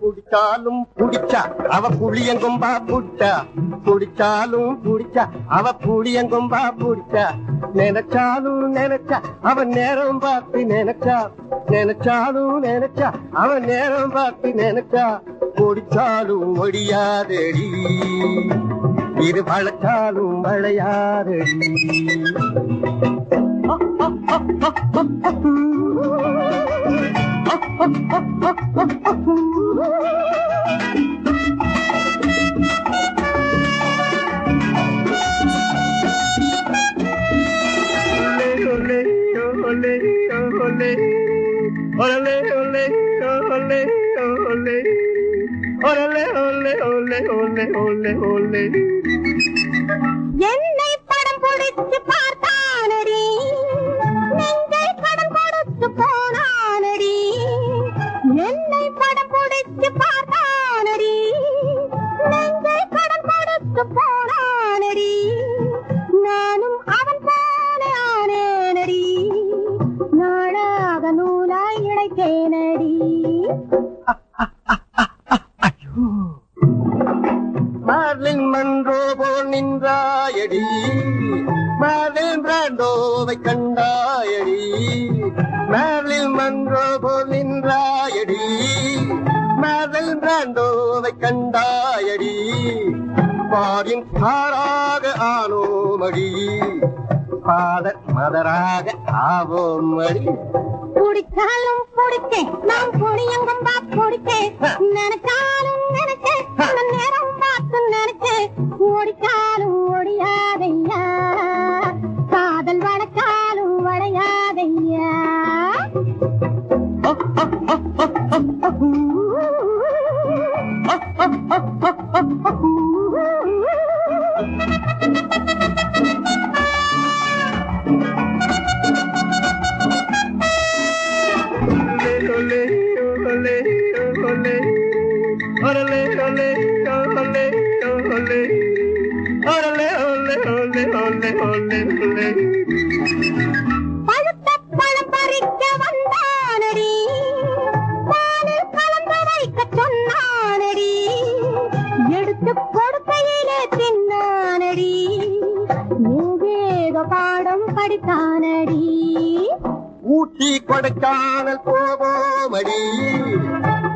குடிச்சாலும் குடிச்சா அவ புளியங்கொம்பா புடிச்சா குடிச்சாலும் குடிச்சா அவ புளியங்கொம்பா புடிச்சா நினைச்சாலும் நினைச்சா அவ நேரம் பார்த்து நினைச்சா. நினைச்சாலும் நினைச்சா அவ நேரம் பார்த்து நினைச்சா. குடிச்சாலும் ஒடியாதடி இது வளச்சாலும் வளையாதடி. ole, ole, ole, ole, ole, ole, ole, Órale, ole, ole, ole, ole, ole. என்னை ஆனடி. நானும் அவன் போல ஆனேனடி. நாளாக நூலாய் இழைத்தேனடி மார்லின் மன்றோ போல் நின்றாயடி. மார்லின் பிராண்டோவை கண்டாயடி. மார்லின் மன்றோ போல் நின்றாயடி. மார்லின் பிராண்டோவை கண்டாயடி. பாரின் காராக ஆனோமடி பாத மதராக ஆவோமடி குடிச்சாலும் குடிச்சேன் நான் புளியங்கம்பா குடிச்சேன் நினைச்சாலும் நினைச்சேன் ole, ole. Órale, ole, ole, ole, ole, ole. பழுத்த பழம் பறிக்க வந்தானடி. பாலில் கலந்து வைக்க சொன்னானடி. எடுத்து கொடுக்கையிலே தின்னானடி. ஏதேதோ பாடம் படித்தானடி. ஊட்டி கொடைக்கானல் போவோமடி.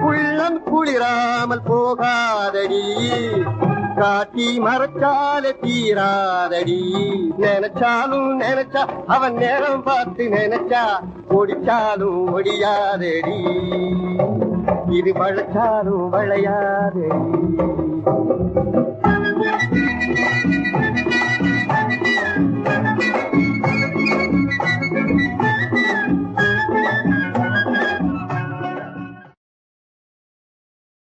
உள்ளம் குளிராமல் போகாதடி. காட்டி மறைச்சால தீராதடி. நினைச்சாலும் நினைச்சா அவன் நேரம் பார்த்து நினைச்சா ஒடிச்சாலும் ஒடியாதடி. இது வளைச்சாலும் வளையாதடி.